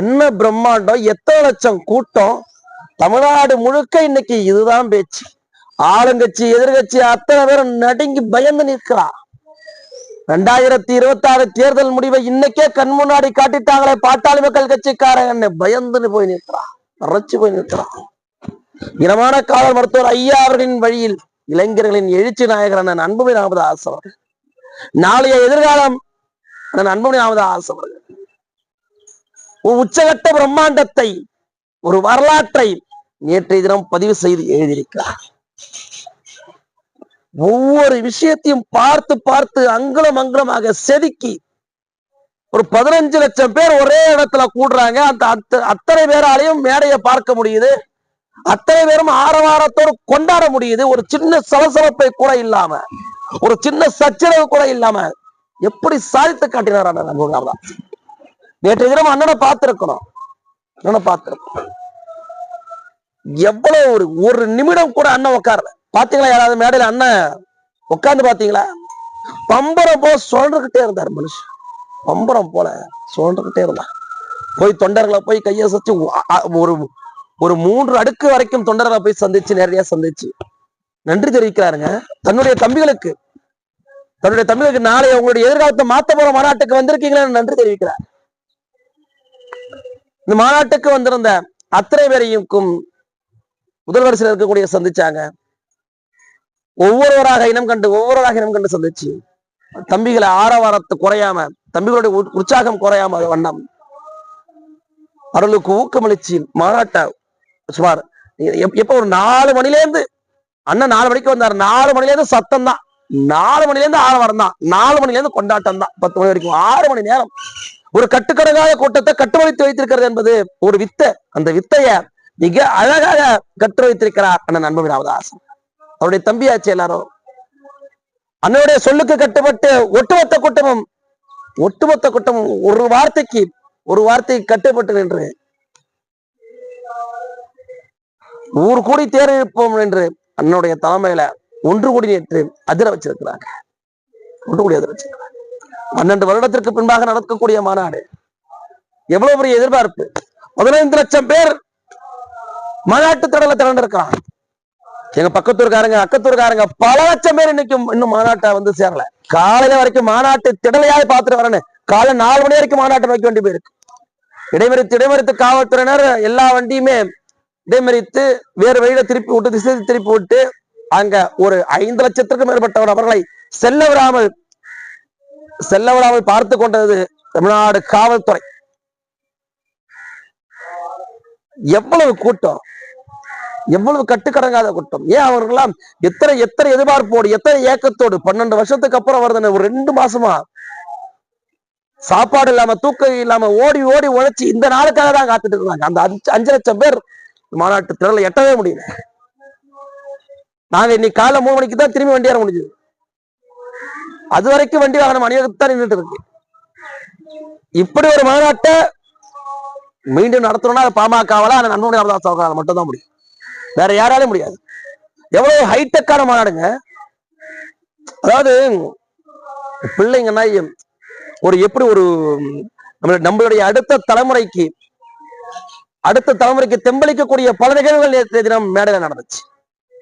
என்ன பிரம்மாண்டம் எத்தனை லட்சம் கூட்டம்? தமிழ்நாடு முழுக்க இன்னைக்கு இதுதான் பேச்சு. ஆளுங்கட்சி எதிர்கட்சி அத்தனை பேரும் நடுங்கி பயந்து நிற்கிறா. ரெண்டாயிரத்தி இருபத்தி ஆறு தேர்தல் முடிவை இன்னைக்கே கண் முன்னாடி காட்டிட்டாங்களே பாட்டாளி மக்கள் கட்சிக்காரன். பயந்துன்னு போய் நிற்கிறான் அரைச்சு போய் நிற்கிறான் இனமான காவல் மருத்துவர் ஐயா அவர்களின் வழியில் இளைஞர்களின் எழுச்சி நாயகர் அன்புமணி ராமதாஸ் அவர்கள். நாளைய எதிர்காலம் அண்ணன் அன்புமணி ராமதாஸ் அவர்கள். ஒரு உச்சகட்ட பிரம்மாண்டத்தை ஒரு வரலாற்றை நேற்றைய தினம் பதிவு செய்து எழுதியிருக்கிறார். ஒவ்வொரு விஷயத்தையும் பார்த்து பார்த்து அங்குலம் அங்குலமாக செதுக்கி ஒரு பதினஞ்சு லட்சம் பேர் ஒரே இடத்துல கூடுறாங்க. அந்த அத்த- அத்தனை பேராலையும் மேடையை பார்க்க முடியுது. அத்தனை பேரும் ஆரவாரத்தோடு கொண்டாட முடியுது. ஒரு சின்ன சலசலப்பை கூட இல்லாம ஒரு சின்ன சச்சரவு கூட இல்லாம எப்படி சாதித்து காட்டினார் அண்ணன் அன்புமணி நேற்று தினம் அண்ணனை பார்த்திருக்கணும். அண்ணனை பார்த்திருக்கணும். எவ்வளவு ஒரு ஒரு நிமிடம் கூட அண்ணன் உட்காரல பாத்தீங்களா யாராவது மேடையில அண்ணன் உட்கார்ந்து பாத்தீங்களா? பம்பரம் போல சொல்றக்கிட்டே இருந்தார் மனுஷன். பம்பரம் போல சொல்றக்கிட்டே இருந்தார் போய் தொண்டர்களை போய் கையை சச்சு ஒரு ஒரு மூன்று அடுக்கு வரைக்கும் தொண்டர்களை போய் சந்திச்சு நிறைய சந்திச்சு. நன்றி தெரிவிக்கிறாருங்க. தன்னுடைய தம்பிகளுக்கு தன்னுடைய தம்பிகளுக்கு நாளை உங்களுடைய எதிர்காலத்தை மாத்த போற மாநாட்டுக்கு வந்திருக்கீங்களா நன்றி தெரிவிக்கிறார். இந்த மாநாட்டுக்கு வந்திருந்த அத்தனை பேரையும் முதல்வர் சிலர் இருக்கக்கூடிய சந்திச்சாங்க. ஒவ்வொருவராக இனம் கண்டு ஒவ்வொருவராக இனம் கண்டு சந்திச்சு. தம்பிகளை ஆரவாரத்தை குறையாம தம்பிகளுடைய உற்சாகம் குறையாம அது வண்ணம். அவர்களுக்கு ஊக்கமளிச்சு மாநாட்டை சுமார் எப்ப ஒரு நாலு மணில இருந்து அண்ணன் நாலு மணிக்கு வந்தார். நாலு மணில இருந்து சத்தம் தான் நாலு மணில இருந்து ஆரவாரம் தான் நாலு மணில இருந்து கொண்டாட்டம் தான் பத்து மணி வரைக்கும். ஆறு மணி நேரம். ஒரு கட்டுக்கடங்காத கூட்டத்தை கட்டுமணித்து வைத்திருக்கிறது என்பது ஒரு வித்தை. அந்த வித்தைய மிக அழகாக கற்று வைத்திருக்கிறார் அண்ணன் அன்புமணி ராமதாஸ் அவருடைய தம்பியாச்சு எல்லாரும். அண்ணனுடைய சொல்லுக்கு கட்டுப்பட்டு ஒட்டுமொத்த கூட்டமும் ஒட்டுமொத்த கூட்டமும் ஒரு வார்த்தைக்கு ஒரு வார்த்தைக்கு கட்டுப்பட்டு நின்று ஊர் கூடி தேர் இழுப்போம் என்று அண்ணனுடைய தலைமையில ஒன்று கூடி நேற்று அதிர வச்சிருக்கிறாங்க. ஒன்று கூடி அதிர வச்சிருக்கிறாங்க. பன்னெண்டு வருடத்திற்கு பின்பாக நடக்கக்கூடிய மாநாடு. எவ்வளவு பெரிய எதிர்பார்ப்பு? பதினைந்து லட்சம் பேர் மாநாட்டு திடல திரண்டிருக்கிறான் எங்க பக்கத்தூர்காரங்க அக்கத்தூர்காரங்க பல லட்சம் பேர் இன்னைக்கு இன்னும் மாநாட்டை வந்து சேரல. காலையில வரைக்கும் மாநாட்டு திடலையாவது பார்த்துட்டு வரேன்னு காலை நாலு மணி வரைக்கும் மாநாட்டை வைக்க வேண்டி போயிருக்கு. இடைமறித்து இடைமறித்து காவல்துறையினர் எல்லா வண்டியுமே இடைமறித்து வேறு வழியில திருப்பி விட்டு திசை திருப்பி விட்டு அங்க ஒரு ஐந்து லட்சத்திற்கும் மேற்பட்ட நபர்களை செல்ல விடாமல் செல்ல விடாமல் பார்த்து கொண்டது தமிழ்நாடு காவல்துறை. எவ்வளவு கூட்டம்? எவ்வளவு கட்டுக்கடங்காத கூட்டம்? ஏன் அவர்கள்லாம் எத்தனை எத்தனை எதிர்பார்ப்போடு எத்தனை ஏக்கத்தோடு பன்னெண்டு வருஷத்துக்கு அப்புறம் வருதுன்னு ஒரு ரெண்டு மாசமா? சாப்பாடு இல்லாம தூக்கம் இல்லாம ஓடி ஓடி உழைச்சி இந்த நாளுக்காக தான் காத்துட்டு இருந்தாங்க அந்த அஞ்சு அஞ்சு லட்சம் பேர் மாநாட்டு திரள எட்டவே முடியல. நாங்க இன்னைக்கு காலை மூணு மணிக்கு தான் திரும்பி வண்டியார முடிஞ்சது. அது வரைக்கும் வண்டி வாகனம் அணிவகுத்து நின்றுட்டு இருக்கு இப்படி ஒரு மாநாட்டை மீண்டும் நடத்தணும்னா அது பாமகவால அந்த நன்மணி ராமதாஸ் அவர்களால் மட்டும் தான் முடியும். வேற யாராலும் முடியாது. எவ்வளவு ஹைடெக்கான மாநாடுங்க. அதாவது பிள்ளைங்கன்னா ஒரு எப்படி ஒரு நம்ம நம்மளுடைய அடுத்த தலைமுறைக்கு அடுத்த தலைமுறைக்கு தெம்பளிக்கக்கூடிய பல நிகழ்வுகள் நேற்றைய தினம் மேடையில் நடந்துச்சு.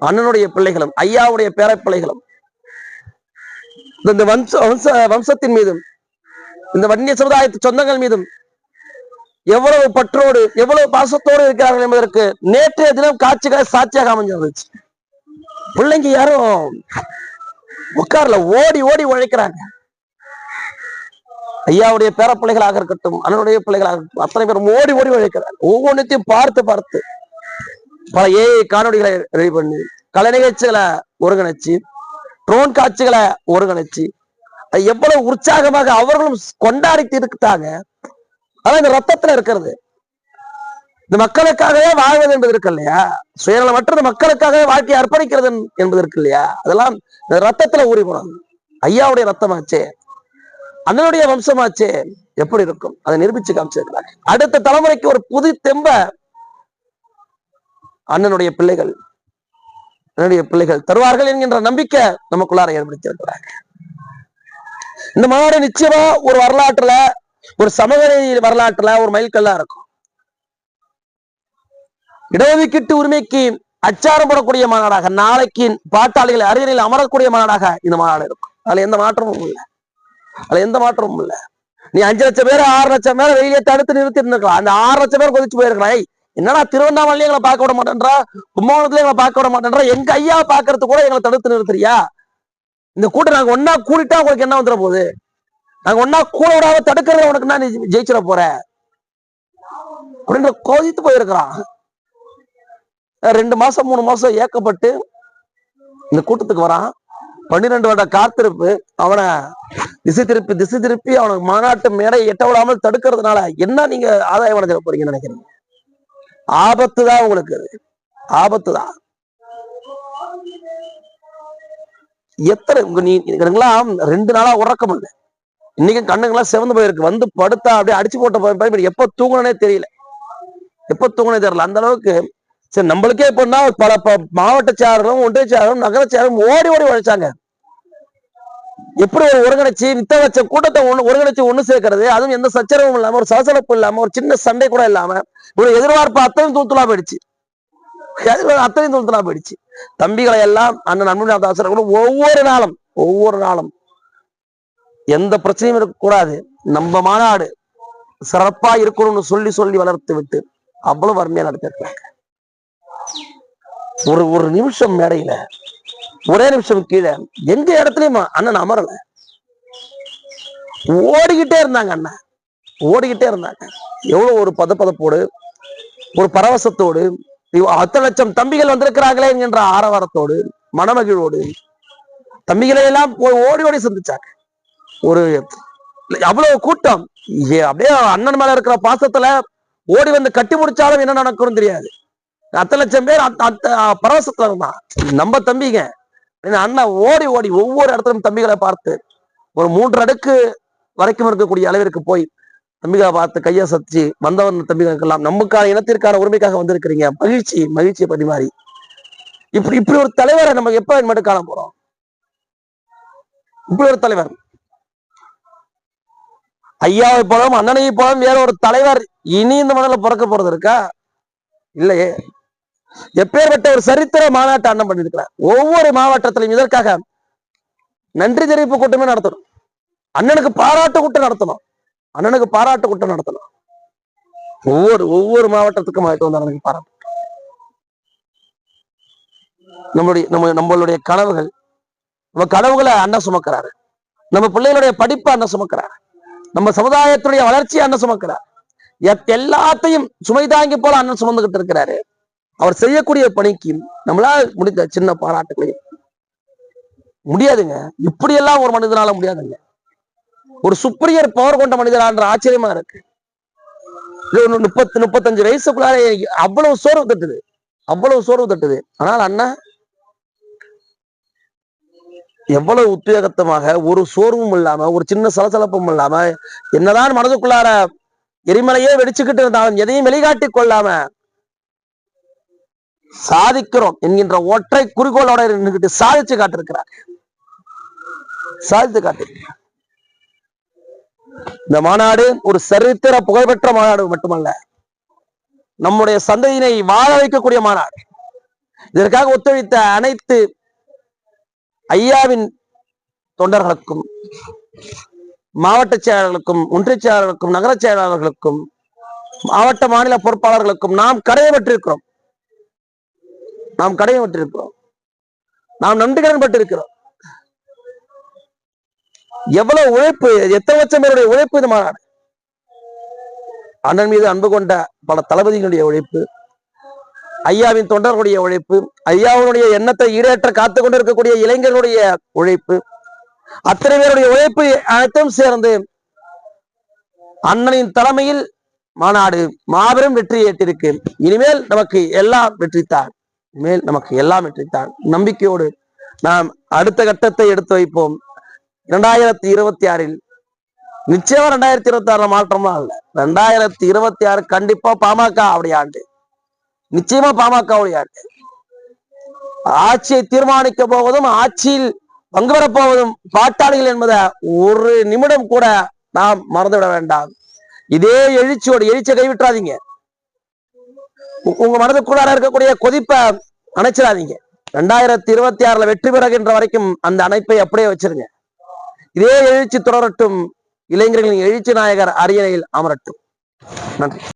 அண்ணனுடைய பிள்ளைகளும் ஐயாவுடைய பேர பிள்ளைகளும் இந்த- இந்த வம்ச வம்ச வம்சத்தின் மீதும் இந்த வன்னிய சமுதாயத்து சொந்தங்கள் மீதும் எவ்வளவு பற்றோடு எவ்வளவு பாசத்தோடு இருக்கிறார்கள் என்பதற்கு நேற்றைய தினம் காட்சிகளை சாட்சியாக அமைஞ்சிருந்துச்சு பிள்ளைங்க யாரும் உட்கார்ல ஓடி ஓடி உழைக்கிறாங்க. ஐயாவுடைய பேர பிள்ளைகளாக இருக்கட்டும் அண்ணனுடைய பிள்ளைகளாக இருக்கட்டும் அத்தனை பேரும் ஓடி ஓடி உழைக்கிறாங்க. ஒவ்வொன்றத்தையும் பார்த்து பார்த்து பல ஏஐ காணொளிகளை ரெடி பண்ணி கலை நிகழ்ச்சிகளை ஒருங்கிணைச்சு ட்ரோன் காட்சிகளை ஒருங்கிணைச்சு. அது எவ்வளவு உற்சாகமாக அவர்களும் கொண்டாடி இருக்காங்க. ஆனா இந்த ரத்தத்துல இருக்கிறது. இந்த மக்களுக்காகவே வாழ்வது என்பது இருக்கு இல்லையா? சுயநலமற்ற இந்த மக்களுக்காகவே வாழ்க்கையை அர்ப்பணிக்கிறது என்பது இருக்கு இல்லையா? அதெல்லாம் இந்த ரத்தத்துல ஊறி போனாங்க ஐயாவுடைய ரத்தமாச்சே. அண்ணனுடைய வம்சமாச்சே. எப்படி இருக்கும்? அதை நிரூபிச்சு காமிச்சிருக்கிறாங்க. அடுத்த தலைமுறைக்கு ஒரு புது தெம்ப அண்ணனுடைய பிள்ளைகள் என்னுடைய பிள்ளைகள் தருவார்கள் என்கின்ற நம்பிக்கை நமக்குள்ளார ஏற்படுத்தி இந்த மாநாடு நிச்சயமா ஒரு வரலாற்றுல ஒரு சமூக வரலாற்றுல ஒரு மைல்கல்லா இருக்கும். இடஒதுக்கீட்டு உரிமைக்கு அச்சாரம் போடக்கூடிய மாநாடாக நாளைக்கு பாட்டாளிகள் அறிஞரில் அமரக்கூடிய மாநாடாக இந்த மாநாடு இருக்கும். அதுல எந்த மாற்றமும் இல்லை. அதுல எந்த மாற்றமும் இல்லை. நீ அஞ்சு லட்சம் பேர் ஆறு லட்சம் பேர் வெளியே தடுத்து நிறுத்தி இருந்திருக்கலாம் அந்த ஆறு லட்சம் பேர் கொதிச்சு போயிருக்கலாம். என்னடா திருவண்ணாமலையில எங்களை பார்க்க விட மாட்டேன்றா? கும்பகோணத்துல எங்களை பார்க்க விட மாட்டேன்றா? எங்க ஐயா பாக்குறது கூட எங்களை தடுத்து நிறுத்துறியா? இந்த கூட்டம் நாங்க ஒன்னா கூடிட்டா உங்களுக்கு என்ன வந்துட போகுது? நாங்க ஒன்னா கூட விடாம தடுக்கிறத உனக்கு என்ன நீ ஜெயிச்சிட போற? அப்படின்ற கோதித்து போயிருக்கிறான். ரெண்டு மாசம் மூணு மாசம் ஏக்கப்பட்டு இந்த கூட்டத்துக்கு வரான். பன்னிரெண்டு வருட காத்திருப்பு. அவனை திசை திருப்பி திசை திருப்பி அவனுக்கு மாநாட்டு மேடை எட்ட விடாமல் தடுக்கிறதுனால என்ன நீங்க ஆதாயம் அடைஞ்சிட போறீங்கன்னு நினைக்கிறீங்க? ஆபத்து தான் உங்களுக்கு அது. ஆபத்து தான். எத்தனை நீ எனக்குலாம் ரெண்டு நாளா உறக்கம் இல்லை. இன்னைக்கு கண்ணுங்கெல்லாம் சிவந்து போயிருக்கு. வந்து படுத்தா அப்படியே அடிச்சு போட்ட போய் எப்ப தூங்கணும்னே தெரியல. எப்ப தூங்கணே தெரியல. அந்த அளவுக்கு சரி நம்மளுக்கே எப்படின்னா பல ப- மாவட்ட செயலரும் ஒன்றிய செயலரும் நகர சேரும் ஓடி ஓடி உழைச்சாங்க. எப்படி ஒரு ஒருங்கிணைச்சு நித்த வச்ச கூட்டத்தை ஒண்ணு ஒருங்கிணைச்சு ஒண்ணு சேர்க்கறது அதுவும் எந்த சச்சரவும் இல்லாம ஒரு சலசலப்பு இல்லாம ஒரு சின்ன சண்டை கூட இல்லாம ஒரு எதிர்பார்ப்பு அத்தனையும் தூத்துலா போயிடுச்சு. எதிர்பார்ப்பு அத்தனையும் தூத்துலா போயிடுச்சு. தம்பிகளை எல்லாம் அண்ணன் அன்புநாத ஆசிரியர் கூட ஒவ்வொரு நாளும் ஒவ்வொரு நாளும் எந்த பிரச்சனையும் இருக்கக்கூடாது. நம்ம மாநாடு சிறப்பா இருக்கணும்னு சொல்லி சொல்லி வளர்த்து விட்டு அவ்வளவு வறுமையா நடத்திருக்காங்க. ஒரு ஒரு நிமிஷம் மேடையில ஒரே நிமிஷம் கீழே. எங்க இடத்துலயும்? அண்ணன் அமரல. ஓடிக்கிட்டே இருந்தாங்க அண்ணன். ஓடிக்கிட்டே இருந்தாங்க. எவ்வளவு ஒரு பதப்பதப்போடு ஒரு பரவசத்தோடு அத்த லட்சம் தம்பிகள் வந்திருக்கிறார்களே என்கின்ற ஆரவாரத்தோடு மனமகிழ்வோடு தம்பிகளை எல்லாம் ஓடி ஓடி சந்திச்சாங்க. ஒரு அவ்வளவு கூட்டம். அப்படியே அண்ணன் மேல இருக்கிற பாசத்துல ஓடி வந்து கட்டி முடிச்சாலும் என்ன நடக்கும்னு தெரியாது. அத்தனை லட்சம் பேர் அத்த பரவசத்துல இருந்தான். நம்ம தம்பிங்க. இந்த ஓடி ஓடி ஒவ்வொரு இடத்துலயும் தம்பிகளை பார்த்து ஒரு மூன்று அடுக்கு வரைக்கும் இருக்கக்கூடிய அளவிற்கு போய் தம்பிகளை பார்த்து கையை சச்சு வந்தவன் தம்பிகளுக்கெல்லாம் நமக்கான இனத்திற்கான உரிமைக்காக வந்திருக்கிறீங்க. மகிழ்ச்சி மகிழ்ச்சியை பரிமாறி இப்படி இப்படி ஒரு தலைவரை நம்ம எப்ப இனிமேட்டு காண போறோம்? இப்படி ஒரு தலைவர். ஐயாவை போலவும் அண்ணனையை போலவும் வேற ஒரு தலைவர் இனி இந்த மண்ணில பிறக்க போறது இருக்கா? இல்லையே. எப்பேற்பட்ட ஒரு சரித்திர மாநாட்டை அண்ணன் பண்ணிருக்கிறார் ஒவ்வொரு மாவட்டத்திலும் இதற்காக நன்றி தெரிவிப்பு கூட்டமே நடத்தணும். அண்ணனுக்கு பாராட்டு கூட்டம் நடத்தணும். அண்ணனுக்கு பாராட்டு கூட்டம் நடத்தணும். ஒவ்வொரு ஒவ்வொரு மாவட்டத்துக்கும் ஆயிட்டு வந்த அண்ணனுக்கு பாராட்டு. நம்மளுடைய நம்ம நம்மளுடைய கனவுகள் நம்ம கனவுகளை அண்ணன் சுமக்கிறாரு. நம்ம பிள்ளைகளுடைய படிப்பை அண்ணன் சுமக்கிறாரு. நம்ம சமுதாயத்துடைய வளர்ச்சியை அண்ணன் சுமக்கிறார். எத்- எல்லாத்தையும் சுமை தாங்கி போல அண்ணன் சுமந்துகிட்டு இருக்கிறாரு. அவர் செய்யக்கூடிய பணிக்கு நம்மளால் முடிந்த சின்ன பாராட்டுகளையும் முடியாதுங்க. இப்படியெல்லாம் ஒரு மனிதனால முடியாதுங்க. ஒரு சுப்ரியர் பவர் கொண்ட மனிதரான்ற ஆச்சரியமா இருக்கு. இது முப்பத்து முப்பத்தஞ்சு வயசுக்குள்ளார அவ்வளவு சோர்வு தட்டுது. அவ்வளவு சோர்வு தட்டுது. ஆனால் அண்ணா எவ்வளவு உத்வேகத்தமாக ஒரு சோர்வும் இல்லாம ஒரு சின்ன சலசலப்பும் இல்லாம என்னதான் மனதுக்குள்ளார எரிமலையே வெடிச்சுக்கிட்டு இருந்தாலும் எதையும் வெளிக்காட்டி கொள்ளாம சாதிக்கிறோம் என்கின்ற ஒற்றை குறிக்கோளோட நின்றுகிட்டு சாதிச்சு காட்டிருக்கிறார். சாதித்து காட்டு. இந்த மாநாடு ஒரு சரித்திர புகழ்பெற்ற மாநாடு மட்டுமல்ல நம்முடைய சந்ததியினை வாழ வைக்கக்கூடிய மாநாடு. இதற்காக ஒத்துழைத்த அனைத்து ஐயாவின் தொண்டர்களுக்கும் மாவட்ட செயலாளர்களுக்கும் ஒன்றிய செயலாளர்களுக்கும் நகர செயலாளர்களுக்கும் மாவட்ட மாநில பொறுப்பாளர்களுக்கும் நாம் கடமைப்பட்டிருக்கிறோம் நாம் கடமைப்பட்டிருக்கிறோம் நாம் நன்றிகடன் பட்டிருக்கிறோம் எவ்வளவு உழைப்பு எத்தனை லட்சம் பேருடைய உழைப்பு இந்த மாநாடு அண்ணன் மீது அன்பு கொண்ட பல தளபதிகளுடைய உழைப்பு ஐயாவின் தொண்டர்களுடைய உழைப்பு ஐயாவுடைய எண்ணத்தை ஈடேற்ற காத்து கொண்டிருக்கக்கூடிய இளைஞர்களுடைய உழைப்பு அத்தனை பேருடைய உழைப்பு அனைத்தும் சேர்ந்து அண்ணனின் தலைமையில் மாநாடு மாபெரும் வெற்றி ஏற்றிருக்கு. இனிமேல் நமக்கு எல்லாம் வெற்றித்தான் மேல் நமக்கு எல்லாம் வெற்றித்தான் நம்பிக்கையோடு நாம் அடுத்த கட்டத்தை எடுத்து வைப்போம். இரண்டாயிரத்தி இருபத்தி ஆறில் நிச்சயமா ரெண்டாயிரத்தி இருபத்தி ஆறுல மாற்றம்லாம் இல்ல. ரெண்டாயிரத்தி இருபத்தி ஆறு கண்டிப்பா பாமக அவருடைய ஆண்டு. நிச்சயமா பாமகவுடைய ஆண்டு. ஆட்சியை தீர்மானிக்க போவதும் ஆட்சியில் பங்கு பெறப்போவதும் பாட்டாளிகள் என்பதை ஒரு நிமிடம் கூட நாம் மறந்துவிட வேண்டாம். இதே எழுச்சியோடு எழுச்சியை கைவிட்டுறாதீங்க. உங்க மனதுக்குள்ளார இருக்கக்கூடிய கொதிப்பை அணைச்சிடாதீங்க. ரெண்டாயிரத்தி இருபத்தி ஆறுல வெற்றி பெறுகின்ற வரைக்கும் அந்த அணைப்பை அப்படியே வச்சிருங்க. இதே எழுச்சி தொடரட்டும். இளைஞர்களின் எழுச்சி நாயகர் அரியணையில் அமரட்டும். நன்றி.